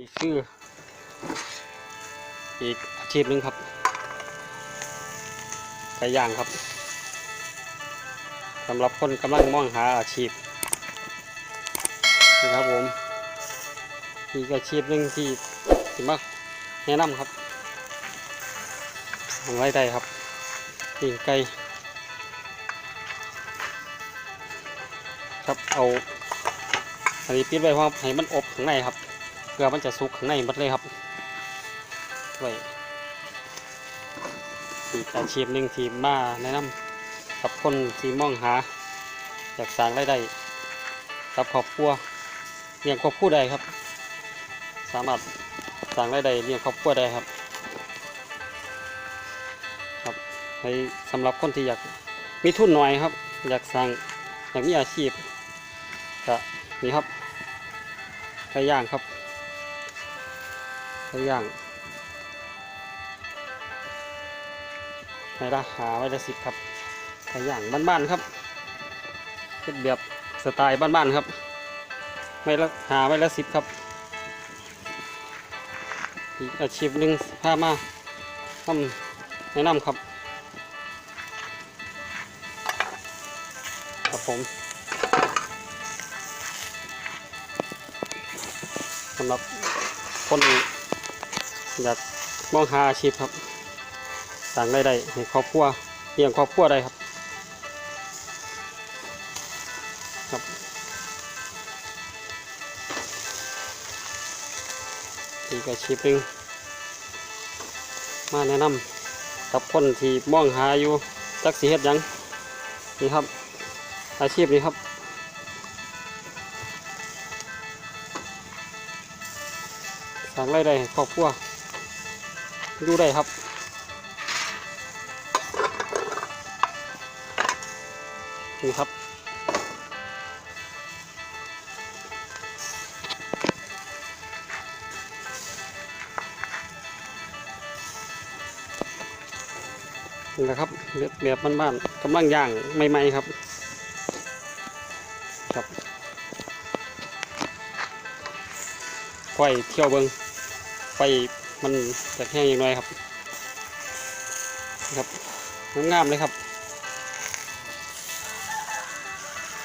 นี่คือ อีกอาชีพหนึ่งครับไก่ย่างครับสำหรับคนกำลังมองหาอาชีพนะครับผมอีกอาชีพหนึ่งที่ที่มักแนะนำครับทำไรได้ครับปิ้งไก่ครับเอาอันนี้ปิดไว้เพราให้มันอบข้างในครับ เพื่อมันจะสุกข้างในหมดเลยครับไว้อีกอาชีพหนึ่งที่มาแนะนำกับคนที่มองหา อยากสร้างรายได้กับครอบครัวเลี้ยงครอบครัวได้ครับ สามารถสร้างรายได้เลี้ยงครอบครัวได้ครับครับให้สำหรับคนที่อยากมีทุนหน่อยครับ อยากสร้างอยากมีอาชีพก็นี่ครับไก่ย่างครับ ไก่ย่างในราคาไว้ละสิบครับไก่ย่างบ้านๆครับเป็นแบบสไตล์บ้านๆครับ ไม่ละหาไว้ละสิบครับ อีกอาชีพหนึ่งพามาทำแนะนำครับครับผมสำหรับคนอ ยากมองหาอาชีพครับสั่งได้ได้ให้ครอบครัวเลี้ยงครอบครัวได้ครับครับอีกอาชีพหนึ่งมาแนะนำกับคนที่มองหาอยู่จักสีเฮ็ดยังนี่ครับ อาชีพนี้ครับสั่งรายได้ให้ครอบครัว ดูได้ครับ นี่ครับ นี่แหละครับแบบแบบบ้านๆกำลังย่างใหม่ๆครับ ครับไฟเที่ยวเบิงไฟ มันจะแห้งอย่างไรครับครับงามเลยครับ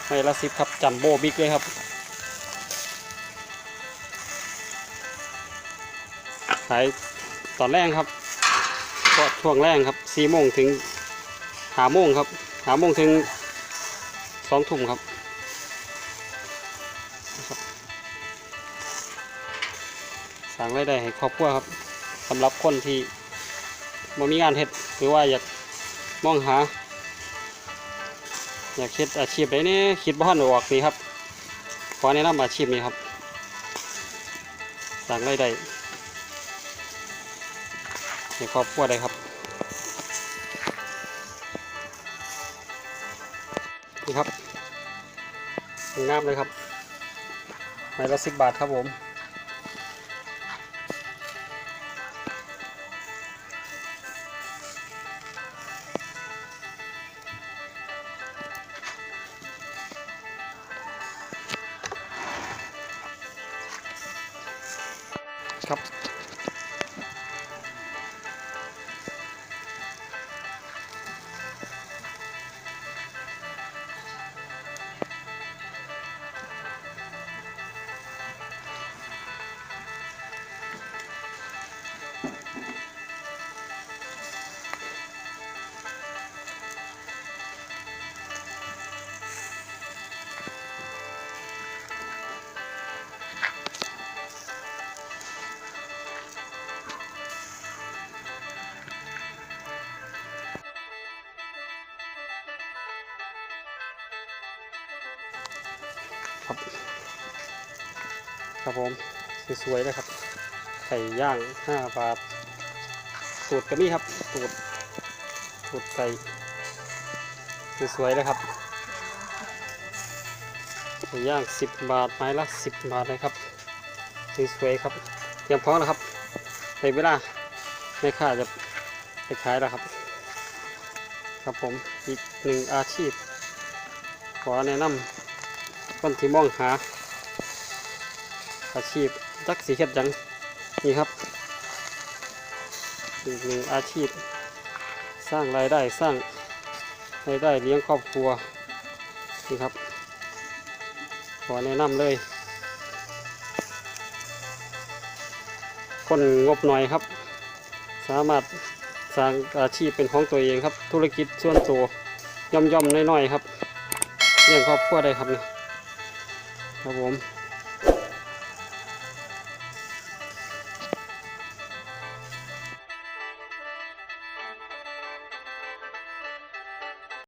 ไฟละสิบครับจัมโบ้บิ๊กเลยครับขายตอนแรกครับก็ช่วงแรกครับสี่โมงถึงหาโมงครับหาโมงถึงสองทุ่มครับ ร้างรายได้ให้ครอบครัวครับสำหรับคนที่บ่มีงานเฮ็ดหรือว่าอยากมองหา อยากคิดอาชีพใดนี่คิดบ่ทันออกนี่ครับขอแนะนำอาชีพนี้ครับสร้างรายได้ให้ครอบครัวได้ครับนี่ครับงามเลยครับไม้ละสิบบาทครับผม ค ครับ ครับผมสวยๆนะครับไข่ย่างห้าบาทสูตรกระมี่ครับสูตรสูตรไก่สวยๆเลยครับไข่ย่างสิบบาทไม้ละสิบบาทเลยครับสวยๆครับเตรียมพร้อมแล้วครับในเวลาแม่ค้าจะไปขายแล้วครับ ครับผมอีกหนึ่งอาชีพ ขอแนะนำ คนที่มองหา อาชีพจักสีเฮ็ดยังนี่ครับอีกหนึ่งอาชีพ สร้างรายได้สร้างรายได้เลี้ยงครอบครัวนี่ครับ ขอแนะนำเลย คนงบหน่อยครับ สามารถสร้างอาชีพเป็นของตัวเองครับ ธุรกิจส่วนตัวย่อมๆน้อยๆครับเลี้ยงครอบครัวได้ครับนี่ ครับผม